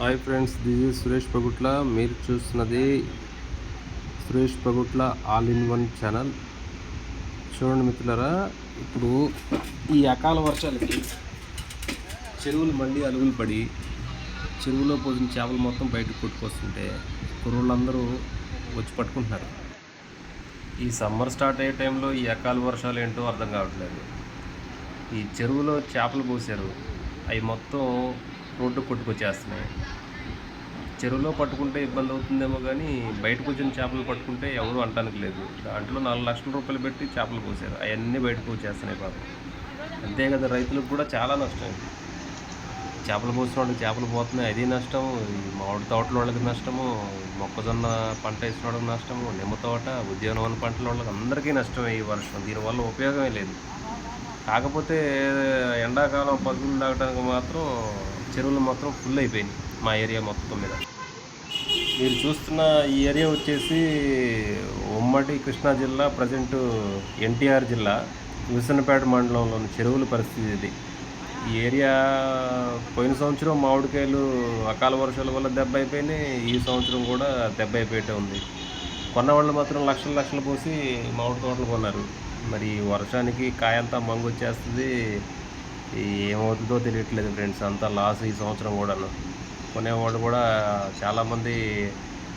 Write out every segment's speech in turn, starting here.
Hi friends this is Suresh Pagutla. మీరు చూస్తున్నది Suresh Pagutla all in one channel. చూడండి మిత్రులరా ఇప్పుడు ఈ అకాల వర్షాలకి చెరువులు మళ్ళీ అలుగులు పడి చెరువులో పోసిన చేపలు మొత్తం బయటకు కొట్టుకొస్తుంటే కుర్రోళ్ళందరూ వచ్చి పట్టుకుంటున్నారు. ఈ సమ్మర్ స్టార్ట్ అయ్యే టైంలో ఈ అకాల వర్షాలు ఏంటో అర్థం కావట్లేదు. ఈ చెరువులో చేపలు పోసారు అవి మొత్తం రోడ్డు కొట్టుకొచ్చేస్తున్నాయి. చెరువులో పట్టుకుంటే ఇబ్బంది అవుతుందేమో కానీ బయటకు వచ్చిన చేపలు పట్టుకుంటే ఎవరు అంటానికి లేదు. దాంట్లో నాలుగు లక్షల రూపాయలు పెట్టి చేపలు పోసారు అవన్నీ బయటకు వచ్చేస్తున్నాయి పాపం. అంతే కదా రైతులకు కూడా చాలా నష్టం ఇది. చేపలు పోసిన వాళ్ళకి చేపలు పోతున్నాయి అది నష్టం. మామిడి తోటల వాళ్ళకి నష్టము మొక్కజొన్న పంట వేసిన వాళ్ళకి నష్టము నిమ్మ తోట ఉద్యానవన పంటల వాళ్ళకి అందరికీ నష్టమే ఈ వర్షం. దీనివల్ల ఉపయోగమే లేదు. కాకపోతే ఎండాకాలం పగులు తాగడానికి మాత్రం చెరువులు మాత్రం ఫుల్ అయిపోయినాయి మా ఏరియా మొత్తం మీద. మీరు చూస్తున్న ఈ ఏరియా వచ్చేసి ఉమ్మడి కృష్ణా జిల్లా ప్రజెంట్ ఎన్టీఆర్ జిల్లా విసన్నపేట మండలంలోని చెరువుల పరిస్థితి ఇది. ఈ ఏరియా పోయిన సంవత్సరం మామిడికాయలు అకాల వర్షాల వల్ల దెబ్బ అయిపోయినాయి ఈ సంవత్సరం కూడా దెబ్బ అయిపోయేటే ఉంది. కొన్న వాళ్ళు మాత్రం లక్షలు లక్షలు పోసి మామిడి తోటలు కొన్నారు. మరి వర్షానికి కాయంతా మంగు వచ్చేస్తుంది ఏమవుతుందో తెలియట్లేదు ఫ్రెండ్స్. అంతా లాస్ ఈ సంవత్సరం కూడాను. కొనేవాళ్ళు కూడా చాలామంది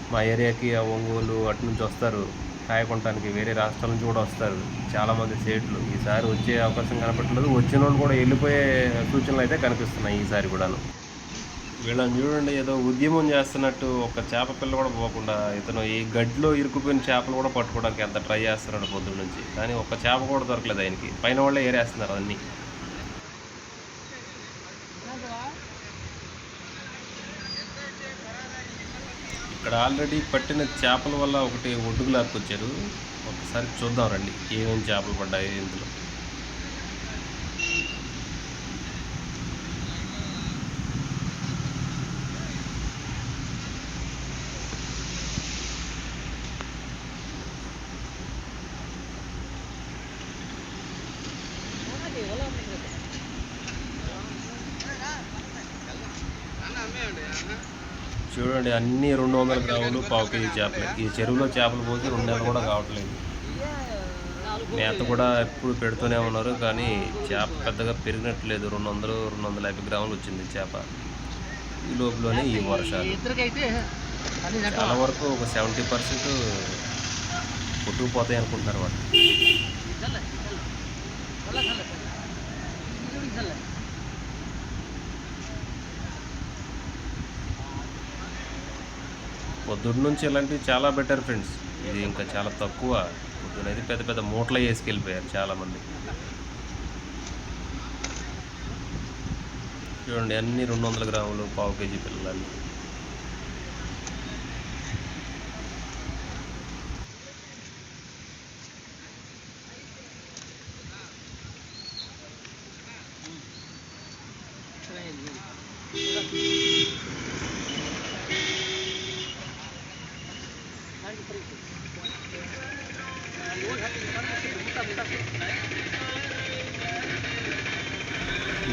మా ఏరియాకి ఆ ఒంగోలు అటు నుంచి వస్తారు. కాయకొనటానికి వేరే రాష్ట్రాల నుంచి కూడా వస్తారు. చాలామంది సేట్లు. ఈసారి వచ్చే అవకాశం కనపడలేదు. వచ్చిన వాళ్ళు కూడా వెళ్ళిపోయే సూచనలు అయితే కనిపిస్తున్నాయి ఈసారి కూడాను. వీళ్ళని చూడండి ఏదో ఉద్యమం చేస్తున్నట్టు ఒక చేప పిల్ల కూడా పోకుండా ఇతను ఈ గడ్డిలో ఇరుక్కుపోయిన చేపలు కూడా పట్టుకోవడానికి ఎంత ట్రై చేస్తున్నాడు పొద్దున్న నుంచి. కానీ ఒక్క చేప కూడా దొరకలేదు ఆయనకి. పైన వాళ్ళే ఏరేస్తున్నారు అన్నీ. ఇక్కడ ఆల్రెడీ పట్టిన చేపల వల్ల ఒకటి ఒడ్డుకు లాక్కొచ్చారు. ఒకసారి చూద్దాం రండి ఏమేమి చేపలు పడ్డాయి ఇందులో. చూడండి అన్ని రెండు వందల గ్రాములు పావు కేజీ చేపలు. ఈ చెరువులో చేపలు పోసి రెండు నెలలు కూడా కావట్లేదు. మేత కూడా ఎప్పుడు పెడుతూనే ఉన్నారు కానీ చేప పెద్దగా పెరిగినట్లేదు. రెండు వందలు రెండు వందల యాభై గ్రాములు వచ్చింది చేప ఈ లోపలనే ఈ వర్షాలు. చాలా వరకు ఒక సెవెంటీ పర్సెంట్ కొట్టుకుపోతాయి అనుకుంటున్నారు వాళ్ళు. పొద్దున్న నుంచి ఇలాంటివి చాలా బెటర్ ఫ్రెండ్స్ ఇది ఇంకా చాలా తక్కువ. పొద్దునైతే పెద్ద పెద్ద మూటలు వేసుకెళ్ళిపోయారు చాలామంది. చూడండి అన్ని రెండు వందల గ్రాములు పావు కేజీ పిల్లలు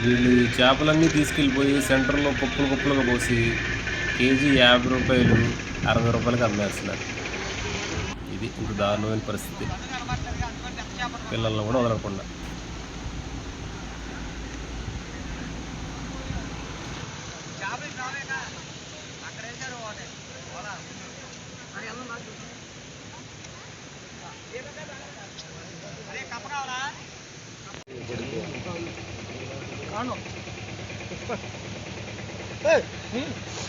వీళ్ళు ఈ చేపలన్నీ తీసుకెళ్ళిపోయి సెంటర్లో కుప్పలు కుప్పలుగా పోసి కేజీ యాభై రూపాయలు అరవై రూపాయలకి అమ్మేస్తున్నారు. ఇది ఇంత దారుణమైన పరిస్థితి. పిల్లలను కూడా వదలకుండా. కాను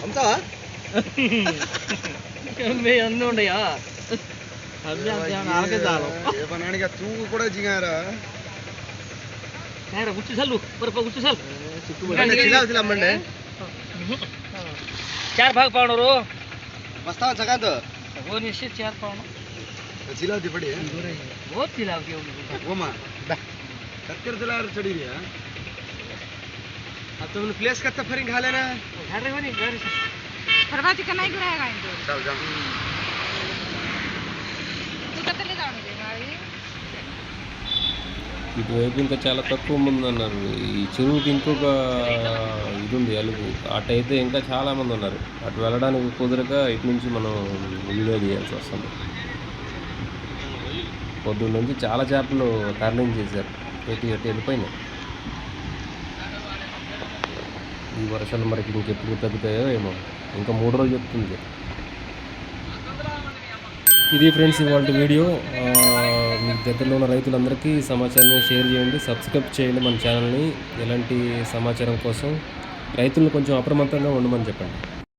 అమ్ముతావా మీ అన్నీ ఉండయా నాలుగే చాలు ఏ పనాడిగా తూగు కూడా జిగారా నేడ గుచ్చి చల్లు బరప గుచ్చి చల్ చిలా చిలా అమ్మండి चार भाग पाउनु रो వస్తావా సగాంత్ वो निश्चित चार पाउनु చిలా దిపడి बहुत चिलाव के ఓమా कत्कर दिला चढ़ी रही है अब तुमने प्लेस कत्ता फरिंग खा लेना घाटे पनि गाडी छ परवा चिकन नाही करायला काय चल जा तू कतले जाऊन दे गाडी ఇటువైపు ఇంకా చాలా తక్కువ మంది ఉన్నారు ఈ చెరువుకి ఇంకొక ఇది ఉంది అలుగు అటు అయితే ఇంకా చాలా మంది ఉన్నారు అటు వెళ్ళడానికి కుదరక ఇటు నుంచి మనం వీడియో తీయాల్సి వస్తుంది పొద్దున్న నుంచి చాలా చేపలు టర్నింగ్ చేశారు ఎటు ఎటు వెళ్ళిపోయినాయి ఈ వర్షాలు మనకి ఇంకెప్పుడు తగ్గుతాయో ఏమో. ఇంకా మూడు రోజులు చెప్తుంది. ఇది ఫ్రెండ్స్ ఇవాళ వీడియో. మీ దగ్గరలో ఉన్న రైతులందరికీ సమాచారాన్ని షేర్ చేయండి సబ్స్క్రైబ్ చేయండి మన ఛానల్ని. ఎలాంటి సమాచారం కోసం రైతులను కొంచెం అప్రమత్తంగా ఉండమని చెప్పండి.